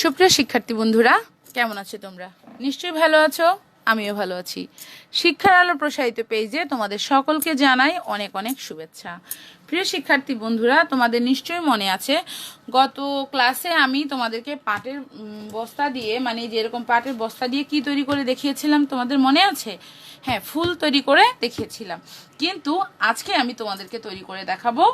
সুপ্রিয় শিক্ষার্থী বন্ধুরা, কেমন আছো তোমরা? নিশ্চয়ই ভালো আছো, আমিও ভালো আছি। শিক্ষার আলো প্রসারিত পেজে তোমাদের সকলকে জানাই অনেক অনেক শুভেচ্ছা। প্রিয় শিক্ষার্থী বন্ধুরা, তোমাদের নিশ্চয়ই মনে আছে, গত ক্লাসে আমি তোমাদেরকে পাটের বস্তা দিয়ে মানে যেরকম পাটের বস্তা দিয়ে কি তৈরি করে দেখিয়েছিলাম, তোমাদের মনে আছে? হ্যাঁ ফুল তৈরি করে দেখিয়েছিলাম। কিন্তু আজকে আমি তোমাদেরকে তৈরি করে দেখাবো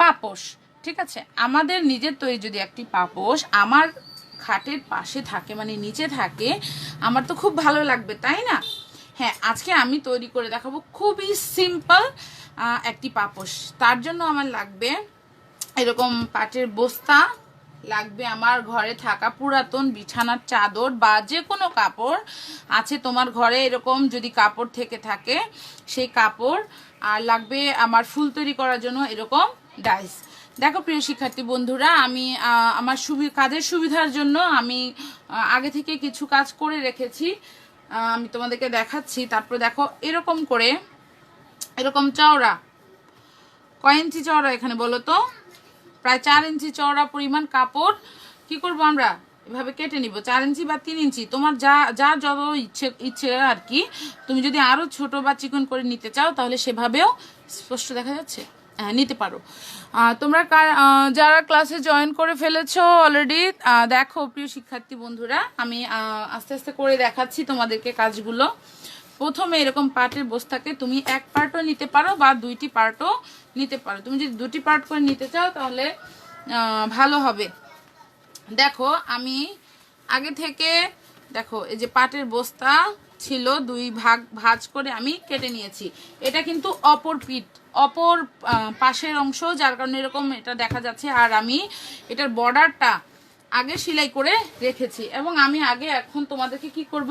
পাপোশ, ঠিক আছে? আমাদের নিজের তৈরি যদি একটি পাপোশ, আমার খাটের পাশে থাকে মানে নিচে থাকে, আমার তো খুব ভালো লাগবে, তাই না? হ্যাঁ আজকে আমি তৈরি করে দেখাবো খুবই সিম্পল একটি পাপোশ। তার জন্য আমার লাগবে এরকম পাটের বস্তা, লাগবে আমার ঘরে থাকা পুরাতন বিছানার চাদর বা যে কোনো কাপড় আছে তোমার ঘরে, এরকম যদি কাপড় থেকে থাকে, সেই কাপড়, আর লাগবে আমার ফুল তৈরি করার জন্য এরকম ডাইস। দেখো প্রিয় শিক্ষার্থী বন্ধুরা, আমি আমার সুবি, কাজের সুবিধার জন্য আমি আগে থেকে কিছু কাজ করে রেখেছি। আমি তোমাদেরকে দেখাচ্ছি। তারপর দেখো, এরকম করে, এরকম চওড়া কয় ইঞ্চি চওড়া এখানে বলো তো? প্রায় চার ইঞ্চি চওড়া পরিমাণ কাপড়। কি করব আমরা? এভাবে কেটে নিব। চার ইঞ্চি বা তিন ইঞ্চি। তোমার যা যা যত ইচ্ছে ইচ্ছে আর কি, তুমি যদি আরও ছোট বা চিকন করে নিতে চাও, তাহলে সেভাবেও স্পষ্ট দেখা যাচ্ছে। নিতে পারো। তোমরা যারা ক্লাসে জয়েন করে ফেলেছো অলরেডি দেখো প্রিয় শিক্ষার্থী বন্ধুরা, আমি আস্তে আস্তে করে দেখাচ্ছি তোমাদেরকে কাজগুলো। প্রথমে এরকম পার্টের বস্তাকে তুমি এক পার্টও নিতে পারো বা দুইটি পার্টও নিতে পারো। তুমি যদি দুটি পার্ট করে নিতে চাও তাহলে ভালো হবে। দেখো, আমি আগে থেকে, দেখো, এই যে পাটের বস্তা ছিল, দুই ভাগ ভাঁজ করে আমি কেটে নিয়েছি। এটা কিন্তু অপর পিঠ। অপর পাশের অংশ, যার কারণে এরকম এটা দেখা যাচ্ছে, আর আমি এটার বর্ডারটা আগে সেলাই করে রেখেছি। এবং আমি আগে এখন তোমাদেরকে কি করব?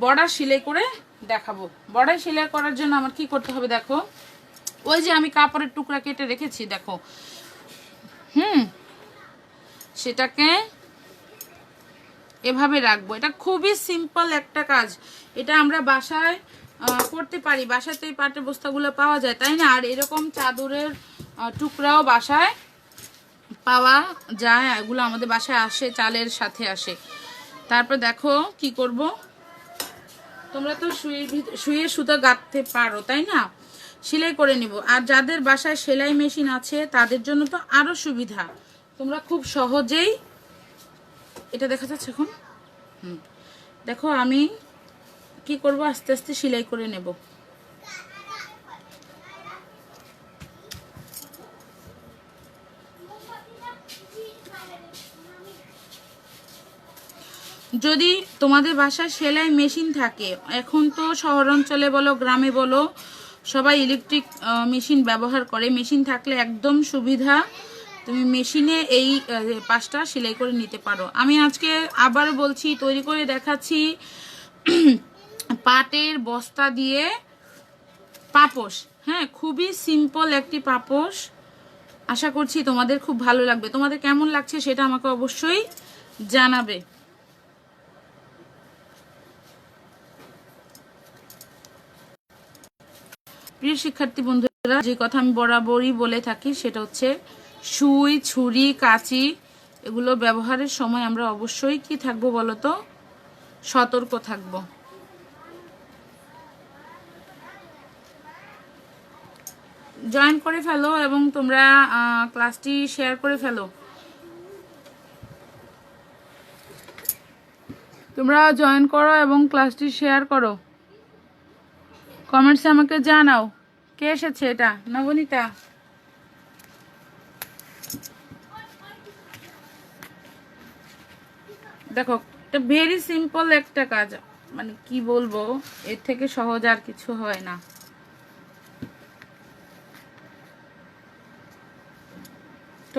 বর্ডার সেলাই করে দেখাবো। বর্ডার সেলাই করার জন্য আমার কি করতে হবে দেখো? ওই যে আমি কাপড়ের টুকরা কেটে রেখেছি, দেখো। হুম, সেটাকে এভাবে রাখব। এটা খুবই সিম্পল একটা কাজ। এটা আমরা বাসায় করতে পারি। বাসাতে পাটের বস্তাগুলো পাওয়া যায়, তাই না? আর এরকম চাদরের টুকরাও বাসায় পাওয়া যায়, এগুলো আমাদের বাসায় আসে, চালের সাথে আসে। তারপর দেখো কি করব। তোমরা তো শুয়ে শুয়ে সুতো গাঁথতে পারো, তাই না? সেলাই করে নিব। আর যাদের বাসায় সেলাই মেশিন আছে, তাদের জন্য তো আরও সুবিধা। তোমরা খুব সহজেই, এটা দেখা যাচ্ছে এখন? হুম। দেখো আমি কি করব? আস্তে আস্তে সেলাই করে নেব। যদি তোমাদের বাসায় সেলাই মেশিন থাকে, এখন তো শহর অঞ্চলে বলো, গ্রামে বলো, সবাই ইলেকট্রিক মেশিন ব্যবহার করে। মেশিন থাকলে একদম সুবিধা, তুমি মেশিনে এই পাশটা সেলাই করে নিতে পারো। আমি আজকে আবার বলছি, তৈরি করে দেখাচ্ছি পাটের বস্তা দিয়ে পাপোশ। হ্যাঁ খুবই সিম্পল একটি পাপোশ। আশা করছি তোমাদের খুব ভালো লাগবে। তোমাদের কেমন লাগছে সেটা আমাকে অবশ্যই জানাবে। প্রিয় শিক্ষার্থী বন্ধুরা, যে কথা আমি বরাবরই বলে থাকি সেটা হচ্ছে সুই, ছুরি, কাঁচি এগুলো ব্যবহারের সময় আমরা অবশ্যই কি থাকব বলতো সতর্ক থাকব। জয়েন করে ফেলো এবং তোমরা ক্লাসটি শেয়ার করে ফেলো। তোমরা জয়েন করো এবং ক্লাসটি শেয়ার করো। কমেন্টসে আমাকে জানাও, কে এসেছে এটা? নবনীতা। দেখো, এটা ভেরি সিম্পল একটা কাজ। মানে কি বলব, এর থেকে সহজ আর কিছু হয় না।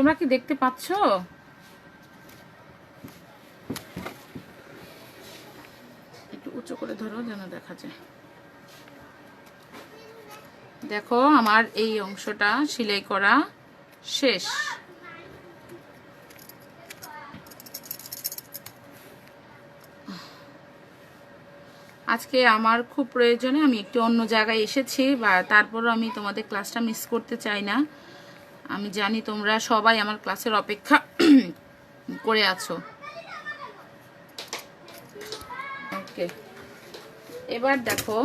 তোমরা কি দেখতে পাচ্ছ? একটু উঁচু করে ধরো যেন দেখা যায়। দেখো, আমার এই অংশটা সেলাই করা শেষ। আজকে আমার খুব প্রয়োজনে আমি একটু অন্য জায়গায় এসেছি বা তারপরও আমি তোমাদের ক্লাসটা মিস করতে চাই না। আমি জানি তোমরা সবাই আমার ক্লাসের অপেক্ষা করে আছো। ওকে এবার দেখো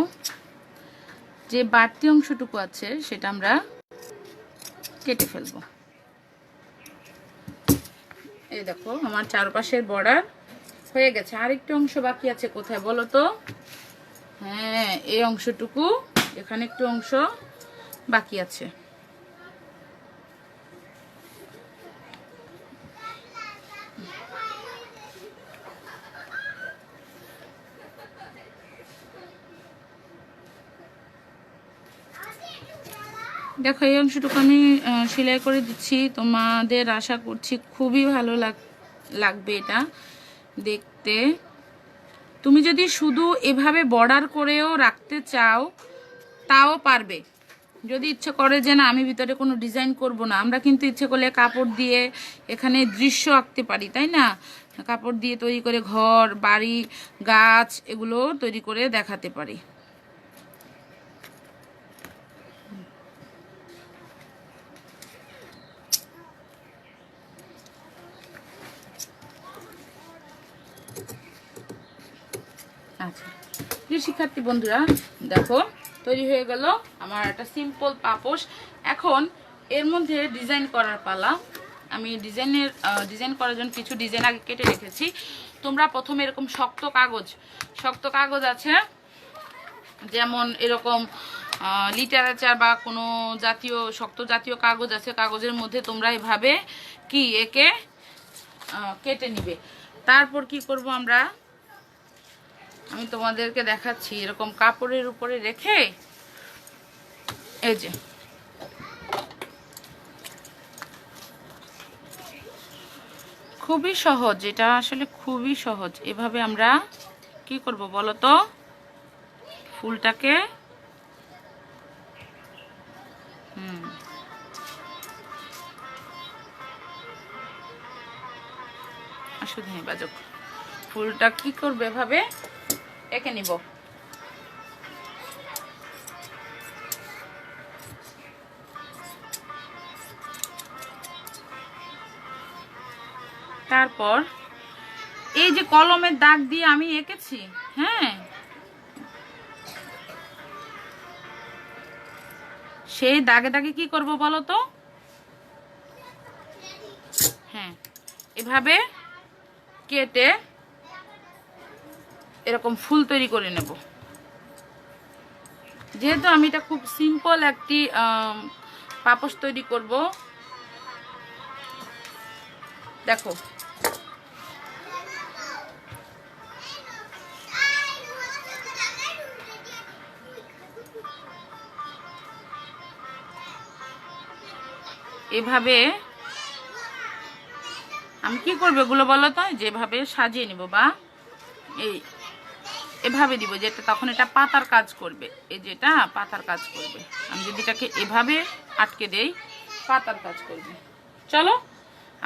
যে বাড়তি অংশটুকু আছে, সেটা আমরা কেটে ফেলব। এই দেখো, আমার চারপাশের বর্ডার হয়ে গেছে। আরেকটু অংশ বাকি আছে কোথায় বলো তো? হ্যাঁ এই অংশটুকু, এখানে একটু অংশ বাকি আছে। দেখো, এই অংশটুকু আমি সেলাই করে দিচ্ছি। তোমাদের আশা করছি খুবই ভালো লাগ, লাগবে এটা দেখতে। তুমি যদি শুধু এভাবে বর্ডার করেও রাখতে চাও, তাও পারবে। যদি ইচ্ছে করে যে, না, আমি ভিতরে কোনো ডিজাইন করব না। আমরা কিন্তু ইচ্ছে করলে কাপড় দিয়ে এখানে দৃশ্য আঁকতে পারি, তাই না? কাপড় দিয়ে তৈরি করে ঘর, বাড়ি, গাছ, এগুলো তৈরি করে দেখাতে পারি আচ্ছা প্রিয় শিক্ষার্থী বন্ধুরা, দেখো, তৈরি হয়ে গেল আমার একটা সিম্পল পাপোশ। এখন এর মধ্যে ডিজাইন করার পালা। আমি ডিজাইনের ডিজাইন করার জন্য কিছু ডিজাইন আগে কেটে রেখেছি। তোমরা প্রথমে এরকম শক্ত কাগজ শক্ত কাগজ আছে, যেমন এরকম লিটারেচার বা কোনো জাতীয়, শক্ত জাতীয় কাগজ আছে, কাগজের মধ্যে তোমরা এভাবে কি একে কেটে নিবে। তারপর কি করব আমরা? আমি তোমাদেরকে দেখাচ্ছি, এরকম কাপড়ের উপরে রেখে, এই যে। খুবই সহজ, এটা আসলে খুবই সহজ। এভাবে আমরা কি করব বলো তো? ফুলটাকে, হুম। শুধু বাজক ফুলটা কি করবে এভাবে? এঁকে নিব তারপর এই যে কলমের দাগ দিয়ে আমি এঁকেছি হ্যাঁ? সেই দাগে দাগে কি করব বলো তো? হ্যাঁ এভাবে কেটে এরকম ফুল তৈরি করে নেব। যেহেতু আমি এটা খুব সিম্পল একটি পাপোশ তৈরি করব। দেখো। এভাবে আমি কি করব এগুলো বলো তো? যেভাবে সাজিয়ে নিব বা এই এভাবে দিব, যেটা তখন এটা পাতার কাজ করবে। এই যেটা পাতার কাজ করবে। আমি যদি এটাকে এভাবে আটকে দেই, পাতার কাজ করবে। চলো,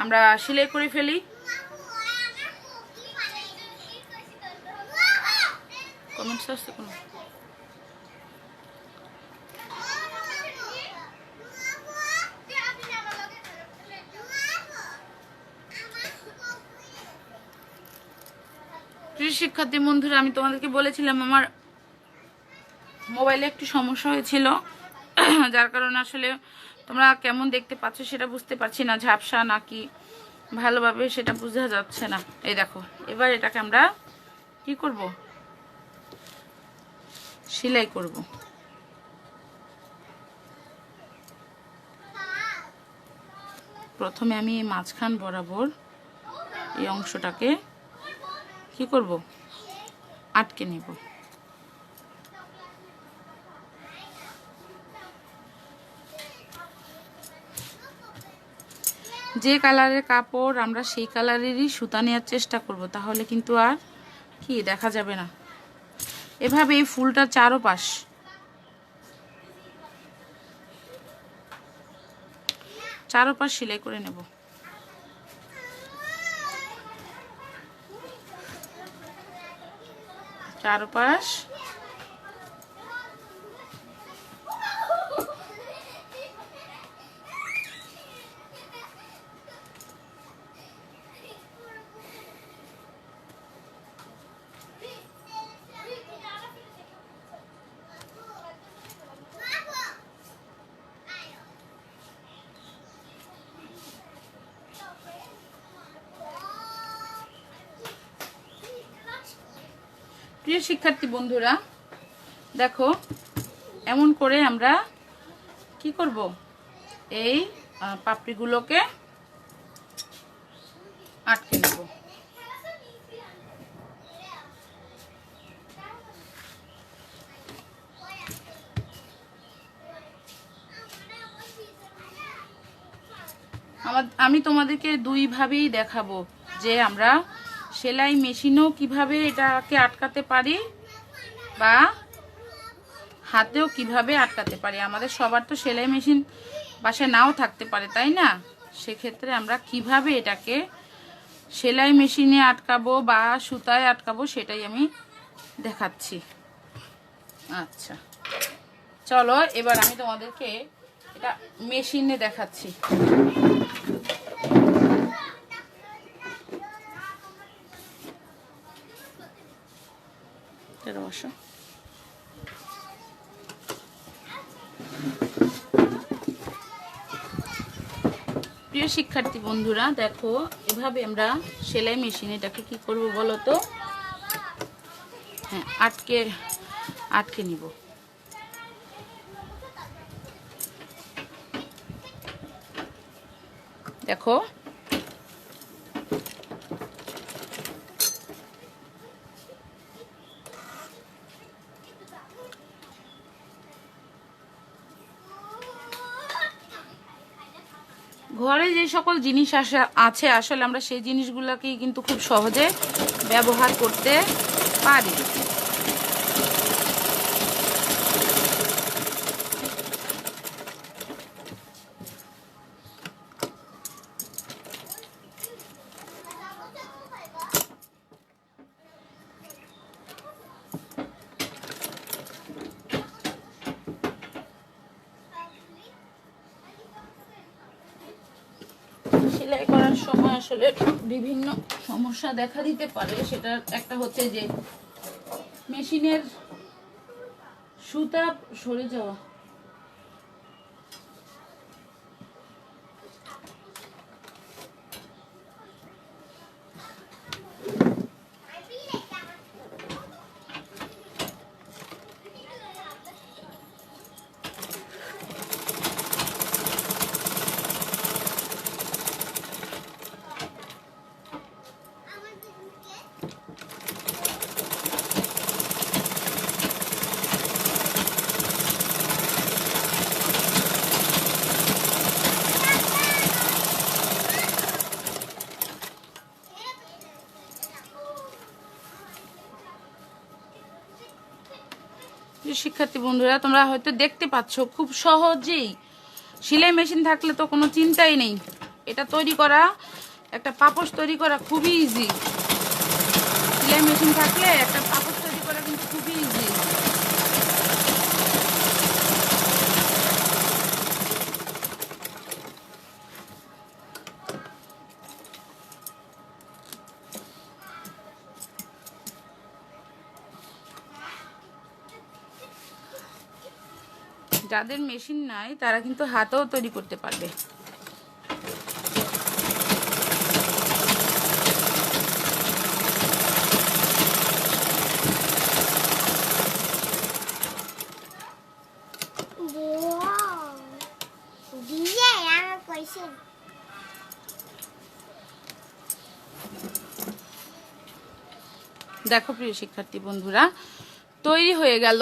আমরা সেলাই করে ফেলি। কমেন্টস আসছে কোনো? প্রিয় শিক্ষার্থী বন্ধুরা, আমি তোমাদেরকে বলেছিলাম, আমার মোবাইলে একটু সমস্যা হয়েছিল। যার কারণে আসলে তোমরা কেমন দেখতে পাচ্ছ সেটা বুঝতে পারছি না, ঝাপসা নাকি ভালোভাবে সেটা বোঝা যাচ্ছে না। এই দেখো, এবার এটাকে আমরা কি করব? সেলাই করব। প্রথমে আমি মাঝখান বরাবর এই অংশটাকে কি করব? আটকে নেব। যে কালারের কাপড় আমরা সেই কালারেরই সুতা নেওয়ার চেষ্টা করব, তাহলে কিন্তু আর কি দেখা যাবে না। এভাবে এই ফুলটার চারোপাশ। চারোপাশ সেলাই করে নেব। চারপাশ প্রিয় শিক্ষার্থী বন্ধুরা, দেখো, এমন করে আমরা কি করব? এই পাপড়িগুলোকে আটকে নেব। আমি তোমাদেরকে দুইভাবেই দেখাবো যে আমরা সেলাই মেশিনেও কীভাবে এটাকে আটকাতে পারি বা হাতেও কীভাবে আটকাতে পারি? আমাদের সবার তো সেলাই মেশিন বাসায় নাও থাকতে পারে, তাই না? সেক্ষেত্রে আমরা কীভাবে এটাকে সেলাই মেশিনে আটকাবো বা সুতায় আটকাবো সেটাই আমি দেখাচ্ছি। আচ্ছা। চলো, এবার আমি তোমাদেরকে এটা মেশিনে দেখাচ্ছি। এটা বসো। প্রিয় শিক্ষার্থী বন্ধুরা, দেখো, এভাবে আমরা সেলাই মেশিন এটাকে কি করব বলো তো? হ্যাঁ আটকে আটকে নিব। দেখো সকল জিনিস আছে আসলে আমরা সেই জিনিসগুলোকেই কিন্তু খুব সহজে ব্যবহার করতে পারি। সেলাই করার সময় আসলে বিভিন্ন সমস্যা দেখা দিতে পারে। সেটা একটা হচ্ছে যে, মেশিনের সুতা সরে যাওয়া। প্রিয় শিক্ষার্থী বন্ধুরা, তোমরা হয়তো দেখতে পাচ্ছ, খুব সহজেই সেলাই মেশিন থাকলে তো কোনো চিন্তাই নেই। এটা তৈরি করা, একটা পাপোশ তৈরি করা খুবই ইজি সেলাই মেশিন থাকলে একটা পাপোশ তৈরি করা কিন্তু খুবই ইজি যাদের মেশিন নাই তারা কিন্তু হাতেও তৈরি করতে পারবে. দেখো প্রিয় শিক্ষার্থী বন্ধুরা তৈরি হয়ে গেল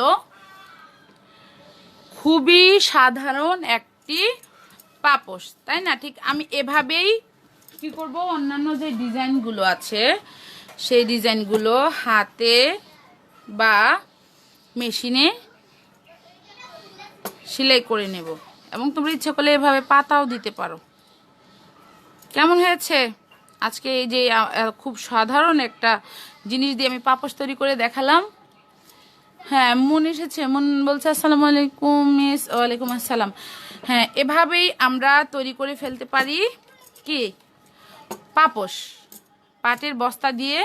খুবই সাধারণ একটি পাপোশ, তাই না? ঠিক আমি এভাবেই কি করব? অন্যান্য যে ডিজাইনগুলো আছে, সেই ডিজাইনগুলো হাতে বা মেশিনে সেলাই করে নেব। এবং তোমরা ইচ্ছা করলে এভাবে পাতাও দিতে পারো। কেমন হয়েছে? আজকে এই যে খুব সাধারণ একটা জিনিস দিয়ে আমি পাপোশ তৈরি করে দেখালাম। হ্যাঁ মন এসেছে। মন বলছে, আসসালামু আলাইকুম, মিস। ওয়ালাইকুম আসসালাম। হ্যাঁ এভাবেই আমরা তৈরি করে ফেলতে পারি কি? পাপোশ। পাটের বস্তা দিয়ে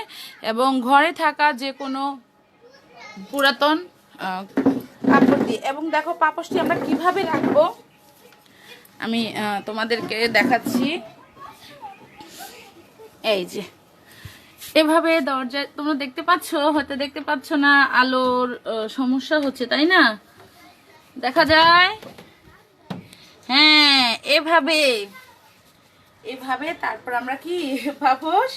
এবং ঘরে থাকা যে কোনো পুরাতন কাপড় দিয়ে। এবং দেখো, পাপোশটি আমরা কীভাবে রাখব? আমি তোমাদেরকে দেখাচ্ছি। এই যে এভাবে দরজায় তোমরা দেখতে পাচ্ছ? হয়তো দেখতে পাচ্ছ না, আলোর সমস্যা হচ্ছে, তাই না? দেখা যায়। হ্যাঁ এভাবে। এভাবে তারপর আমরা কি পাপোশ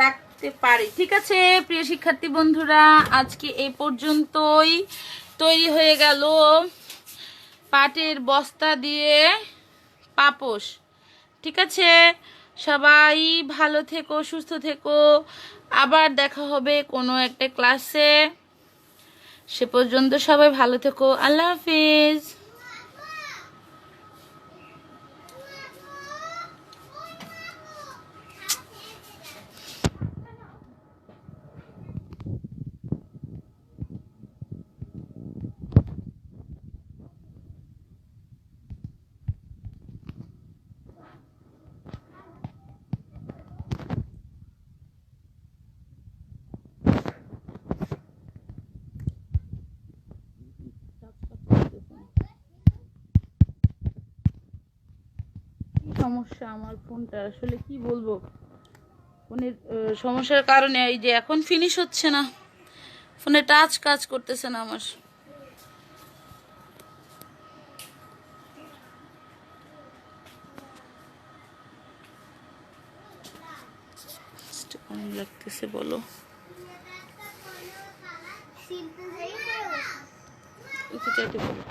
রাখতে পারি। ঠিক আছে, প্রিয় শিক্ষার্থী বন্ধুরা, আজকে এই পর্যন্তই তৈরি হয়ে গেল পাটের বস্তা দিয়ে পাপোশ। ঠিক আছে? সবাই ভালো থেকো, সুস্থ থেকো। আবার দেখা হবে কোনো একটা ক্লাসে সে পর্যন্ত সবাই ভালো থেকো। আল্লাহ হাফিজ। সমস্যা আমার ফোনটা আসলে কি বলব? ফোনের সমস্যার কারণে এই যে এখন ফিনিশ হচ্ছে না। ফোনে টাচ কাজ করতেছে না আমার। লাগতেছে বলো? চাইতে বলো।